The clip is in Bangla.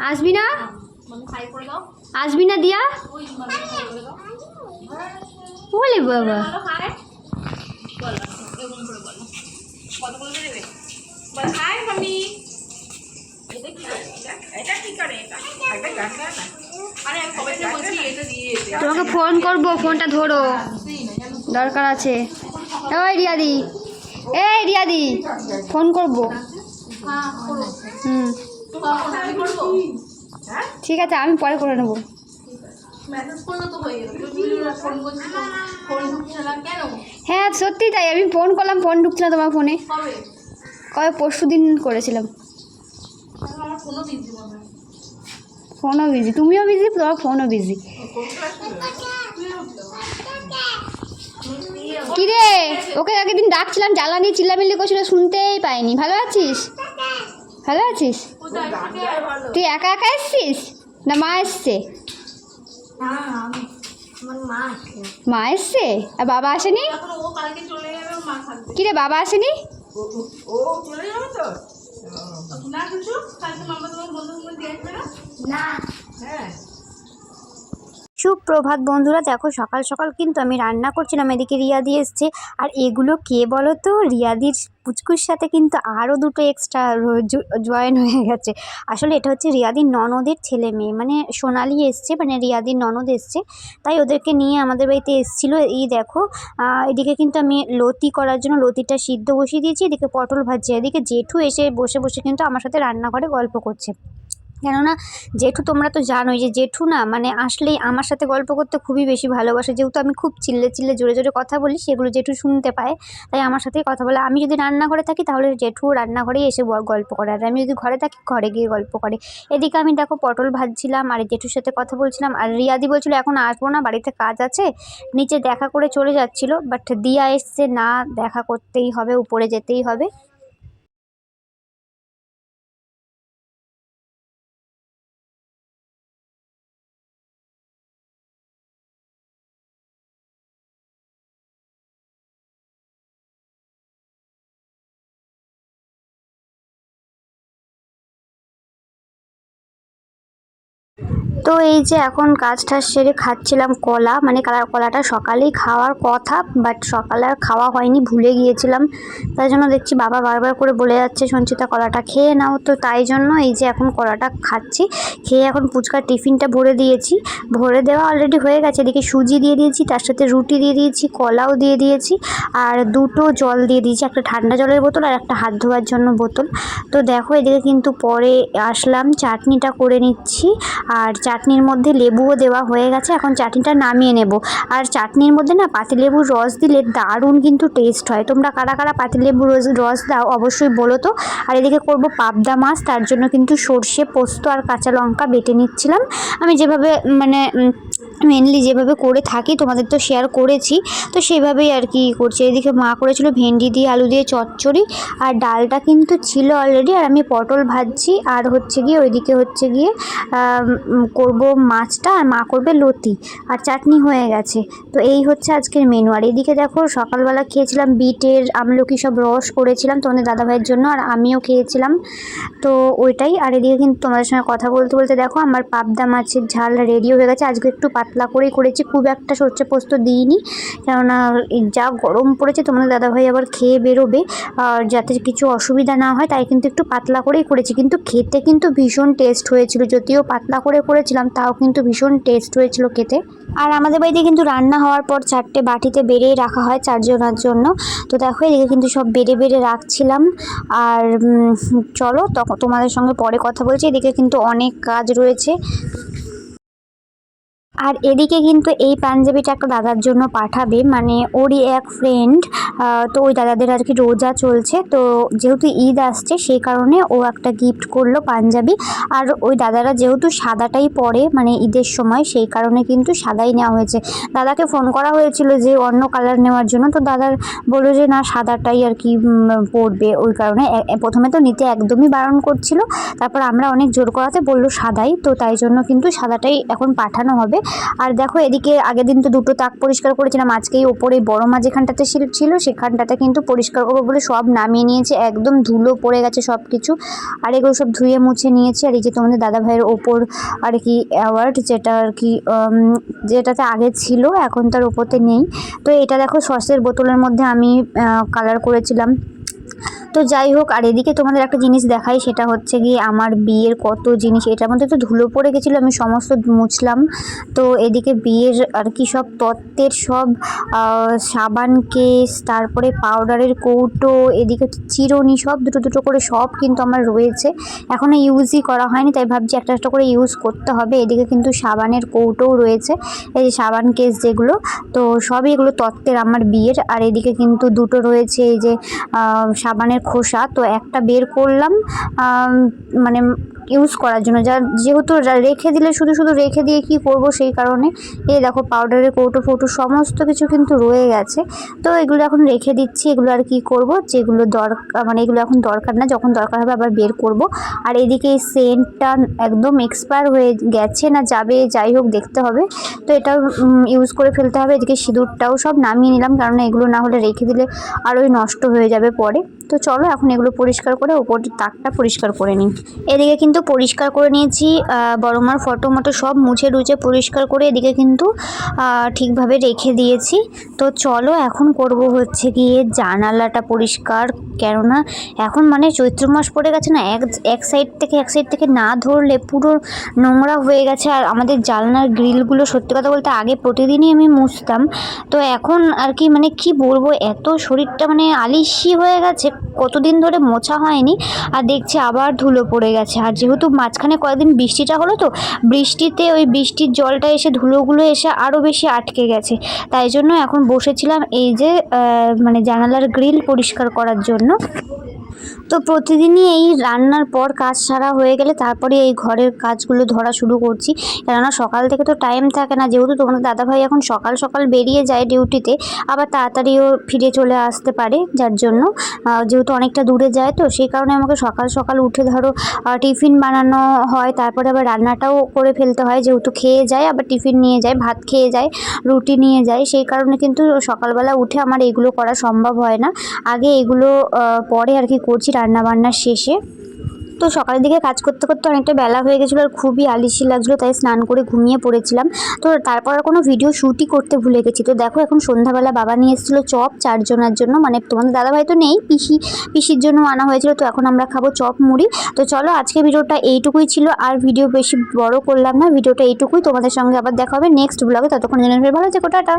আসবি না মানে হাই করে দাও। আসবি না দিয়া? ওই হাই করে দাও। বলে বাবা। বলো হাই বলো এরকম করে বলো। কতগুলো দেবে? বল হাই মামি। এটা কি করে? এটা? এটা কি করে এটা? এটা গান গায় না? আরে আমি কবে থেকে বলছি এটা দিয়ে এটা তোমাকে ফোন করব ফোনটা ধরো। দরকার আছে। ওই রিয়াদি। এই রিয়াদি ফোন করব। হ্যাঁ হুম। ঠিক আছে আমি পরে করে নেব। হয়ে ঢুকছে সত্যি তাই। আমি ফোন করলাম ফোন ঢুকছিল না তোমার ফোনে কবে? পরশু দিন করেছিলাম। ফোনও বিজি তুমিও বিজি তোমার ফোনও বিজি কিরে ওকে একদিন ডাকছিলাম জ্বালানি চিল্লামিল্লি করছিল শুনতেই পাইনি। ভালো আছিস? ভালো আছিস? তুই একা একা এসছিস? না মা এসছে? মা এসছে? আর বাবা আসেনি? কিরে বাবা আসেনি? না। সুপ্রভাত বন্ধুরা, দেখো সকাল সকাল কিন্তু আমি রান্না করছিলাম, এদিকে রিয়া রিয়াদি এসছে। আর এগুলো কে বলো তো? রিয়াদির পুচকুর সাথে কিন্তু আরও দুটো এক্সট্রা জয়েন হয়ে গেছে। আসলে এটা হচ্ছে রিয়াদির ননদের ছেলে মেয়ে মানে সোনালি এসছে মানে রিয়াদির ননদ এসছে। তাই ওদেরকে নিয়ে আমাদের বাড়িতে এসেছিল। এই দেখো এদিকে কিন্তু আমি লতি করার জন্য লতিটা সিদ্ধ বসিয়ে দিয়েছি, এদিকে পটল ভাজছে। এদিকে জেঠু এসে বসে বসে কিন্তু আমার সাথে রান্নাঘরে গল্প করছে। কেননা জেঠু তোমরা তো জানোই যে জেঠু না মানে আসলেই আমার সাথে গল্প করতে খুবই বেশি ভালোবাসে। যেহেতু আমি খুব চিল্লে চিল্লে জোরে জোরে কথা বলি, সেগুলো জেঠু শুনতে পায়, তাই আমার সাথেই কথা বলে। আমি যদি রান্নাঘরে থাকি তাহলে জেঠু রান্নাঘরেই এসে গল্প করে। আর আমি যদি ঘরে থাকি, ঘরে গিয়ে গল্প করে। এদিকে আমি দেখো পটল ভাজছিলাম, আর জেঠুর সাথে কথা বলছিলাম, আর রিয়াদি বলছিল, এখন আসব না, বাড়িতে কাজ আছে। নিচে দেখা করে চলে যাচ্ছিল বাট দিয়া এসছে, না, দেখা করতেই হবে, উপরে যেতেই হবে। তো এই যে এখন কাজ টাজ সেরে খাচ্ছিলাম কলা মানে কালার কলাটা সকালেই খাওয়ার কথা বাট সকালে আর খাওয়া হয়নি, ভুলে গিয়েছিলাম। তাই জন্য দেখছি বাবা বারবার করে বলে যাচ্ছে, সঞ্চিতা কলাটা খেয়ে নাও। তো তাই জন্য এই যে এখন কলাটা খাচ্ছি, খেয়ে এখন ফুচকার টিফিনটা ভরে দিয়েছি। ভরে দেওয়া অলরেডি হয়ে গেছে, এদিকে সুজি দিয়ে দিয়েছি, তার সাথে রুটি দিয়ে দিয়েছি, কলাও দিয়ে দিয়েছি, আর দুটো জল দিয়ে দিয়েছি, একটা ঠান্ডা জলের বোতল আর একটা হাত ধোয়ার জন্য বোতল। তো দেখো এদিকে কিন্তু পরে আসলাম, চাটনিটা করে নিচ্ছি, আর চাটনির মধ্যে লেবুও দেওয়া হয়ে গেছে, এখন চাটনিটা নামিয়ে নেব। আর চাটনির মধ্যে না পাতিলেবুর রস দিলে দারুণ কিন্তু টেস্ট হয়। তোমরা কারা কারা পাতিলেবুর রস রস দাও অবশ্যই বলো তো। আর এদিকে করব পাবদা মাছ, তার জন্য কিন্তু সর্ষে, পোস্ত আর কাঁচা লঙ্কা বেটে নিচ্ছিলাম। আমি যেভাবে মানে মেনলি যেভাবে করে থাকি, তোমাদের তো শেয়ার করেছি, তো সেভাবেই আর কি করছি। এদিকে মা করেছিল ভেন্ডি দিয়ে আলু দিয়ে চচ্চড়ি, আর ডালটা কিন্তু ছিল অলরেডি আর আমি পটল ভাজছি। আর হচ্ছে গিয়ে, ওইদিকে হচ্ছে গিয়ে করব মাছটা আর মা করবে লতি আর চাটনি হয়ে গেছে। তো এই হচ্ছে আজকের মেনু আর এদিকে দেখো, সকালবেলা খেয়েছিলাম বিটের আমলকি সব রস করেছিলাম তোমাদের দাদাভাইয়ের জন্য আর আমিও খেয়েছিলাম। তো ওইটাই। আর এদিকে কিন্তু তোমাদের সঙ্গে কথা বলতে বলতে দেখো, আমার পাবদা মাছের ঝাল রেডি হয়ে গেছে। আজকে একটু পাতলা করেই করেছি, খুব একটা সর্ষে পোস্ত দিইনি। কেননা যা গরম পড়েছে, তোমাদের দাদাভাই আবার খেয়ে বেরোবে। আর যাতে কিছু অসুবিধা না হয়, তাই কিন্তু একটু পাতলা করেই করেছি। কিন্তু খেতে কিন্তু ভীষণ টেস্ট হয়েছিল, যদিও পাতলা করে করেছিলাম, তাও কিন্তু ভীষণ টেস্ট হয়েছিল খেতে। আর আমাদের বাড়িতে কিন্তু রান্না হওয়ার পর চারটে বাটিতে বেড়েই রাখা হয় চারজনের জন্য। তো দেখো, এদিকে কিন্তু সব বেড়ে বেড়ে রাখছিলাম। আর চলো তখন তোমাদের সঙ্গে পরে কথা বলছি। এদিকে কিন্তু অনেক কাজ রয়েছে। আর এদিকে কিন্তু এই পাঞ্জাবিটা একটা দাদার জন্য পাঠাবে। মানে ওরই এক ফ্রেন্ড তো ওই দাদাদের আর কি রোজা চলছে। তো যেহেতু ঈদ আসছে, সেই কারণে ও একটা গিফট করল পাঞ্জাবি। আর ওই দাদারা যেহেতু সাদাটাই পরে মানে ঈদের সময়, সেই কারণে কিন্তু সাদাই নেওয়া হয়েছে। দাদাকে ফোন করা হয়েছিল যে অন্য কালার নেওয়ার জন্য। তো দাদার বলল যে, না, সাদাটাই আর কি পরবে। ওই কারণে প্রথমে তো নিতে একদমই বারণ করছিল। তারপর আমরা অনেক জোর করাতে বলল সাদাই। তো তাই জন্য কিন্তু সাদাটাই এখন পাঠানো হবে। আর দেখো এদিকে আগের দিন তো দুটো তাক পরিষ্কার করেছিলাম আজকেই ওপরে বড় মা যেখানটাতে ছিল সেখানটাতে কিন্তু পরিষ্কার করব বলে সব নামিয়ে নিয়েছে, একদম ধুলো পড়ে গেছে সব কিছু আর এগুলো সব ধুয়ে মুছে নিয়েছি, আর এই যে তোমাদের দাদা ভাইয়ের ওপর আর কি অ্যাওয়ার্ড যেটা আর কি যেটাতে আগে ছিল, এখন তার ওপরতে নেই। তো এটা দেখো সসের বোতলের মধ্যে আমি কালার করেছিলাম। তো যাই হোক, আর এদিকে তোমাদের একটা জিনিস দেখাই, সেটা হচ্ছে গিয়ে আমার বিয়ের কত জিনিস, এটার মধ্যে তো ধুলো পড়ে গেছিল, আমি সমস্ত মুছলাম। তো এদিকে বিয়ের আর কি সব তত্ত্বের সব সাবান কেস, তারপরে পাউডারের কৌটো, এদিকে চিরনি, সব দুটো দুটো করে সব কিন্তু আমার রয়েছে। এখনও ইউজই করা হয়নি, তাই ভাবছি একটা একটা করে ইউজ করতে হবে। এদিকে কিন্তু সাবানের কৌটোও রয়েছে, এই যে সাবান কেস যেগুলো, তো সবই এগুলো তত্ত্বের আমার বিয়ের। আর এদিকে কিন্তু দুটো রয়েছে, এই যে সাবানের খোসা, তো একটা বের করলাম মানে ইউজ করার জন্য। যা, যেহেতু রেখে দিলে, শুধু শুধু রেখে দিয়ে কি করব সেই কারণে, এই দেখো পাউডারের কৌটো ফৌটো সমস্ত কিছু কিন্তু রয়ে গেছে। তো এগুলো এখন রেখে দিচ্ছি, এগুলো আর কি করব? যেগুলো দরকার মানে এগুলো এখন দরকার না, যখন দরকার হবে আবার বের করব। আর এদিকে এই সেন্টটা একদম এক্সপায়ার হয়ে গেছে না যাবে, যাই হোক দেখতে হবে। তো এটা ইউজ করে ফেলতে হবে, এদিকে সিঁদুরটাও সব নামিয়ে নিলাম কারণ এগুলো না হলে রেখে দিলে আরোই নষ্ট হয়ে যাবে পরে। তো চলো এখন এগুলো পরিষ্কার করে ওপর তাকটা পরিষ্কার করে নিই। এদিকে কিন্তু পরিষ্কার করে নিয়েছি আহ, বড় মার ফটো মটো সব মুছে টুছে পরিষ্কার করে এদিকে কিন্তু ঠিকভাবে রেখে দিয়েছি। তো চলো এখন করব হচ্ছে গিয়ে জানালাটা পরিষ্কার কেননা এখন মানে চৈত্র মাস পড়ে গেছে না এক এক সাইড থেকে এক সাইড থেকে না ধরলে পুরো নোংরা হয়ে গেছে আর আমাদের জানলার গ্রিলগুলো সত্যি কথা বলতে আগে প্রতিদিনই আমি মুছতাম। তো এখন আর কি মানে কি বলব এত শরীরটা মানে আলিশি হয়ে গেছে কতদিন ধরে মোছা হয়নি আর দেখছি আবার ধুলো পড়ে গেছে। আর যেহেতু মাঝখানে কয়েকদিন বৃষ্টিটা হলো তো, বৃষ্টিতে ওই বৃষ্টির জলটা এসে ধুলোগুলো এসে আরও বেশি আটকে গেছে। তাই জন্য এখন বসেছিলাম এই যে মানে জানালার গ্রিল পরিষ্কার করার জন্য। তো প্রতিদিনই এই রান্নার পর কাজ সারা হয়ে গেলে তারপরে এই ঘরের কাজগুলো ধরা শুরু করছি। কেননা সকাল থেকে তো টাইম থাকে না। যেহেতু তোমাদের দাদাভাই এখন সকাল সকাল বেরিয়ে যায় ডিউটিতে আবার তাড়াতাড়িও ফিরে চলে আসতে পারে যার জন্য। যেহেতু অনেকটা দূরে যায় তো সেই কারণে আমাকে সকাল সকাল উঠে ধরো টিফিন বানানো হয়, তারপরে আবার রান্নাটাও করে ফেলতে হয়। যেহেতু খেয়ে যায়, আবার টিফিন নিয়ে যায়, ভাত খেয়ে যায়, রুটি নিয়ে যায়। সেই কারণে কিন্তু সকালবেলা উঠে আমার এগুলো করা সম্ভব হয় না। আগে এগুলো পরে আর কি করছি। রান্না বান্নার শেষে। তো সকালের দিকে কাজ করতে করতে অনেকটা বেলা হয়ে গেছিল আর খুবই আলিশি লাগছিল, তাই স্নান করে ঘুমিয়ে পড়েছিলাম। তো তারপর আর কোনো ভিডিও শ্যুটই করতে ভুলে গেছি। তো দেখো এখন সন্ধ্যাবেলা বাবা নিয়ে এসেছিল চপ চারজনের জন্য। মানে তোমাদের দাদাভাই তো নেই, পিসি, পিসির জন্য আনা হয়েছিল। তো এখন আমরা খাব চপ মুড়ি। তো চলো আজকে ভিডিওটা এইটুকুই ছিল। আর ভিডিও বেশি বড় করলাম না ভিডিওটা এইটুকুই। তোমাদের সঙ্গে আবার দেখা হবে নেক্সট ব্লগে ততক্ষণ জন্য ভালো থেকো, টাটা।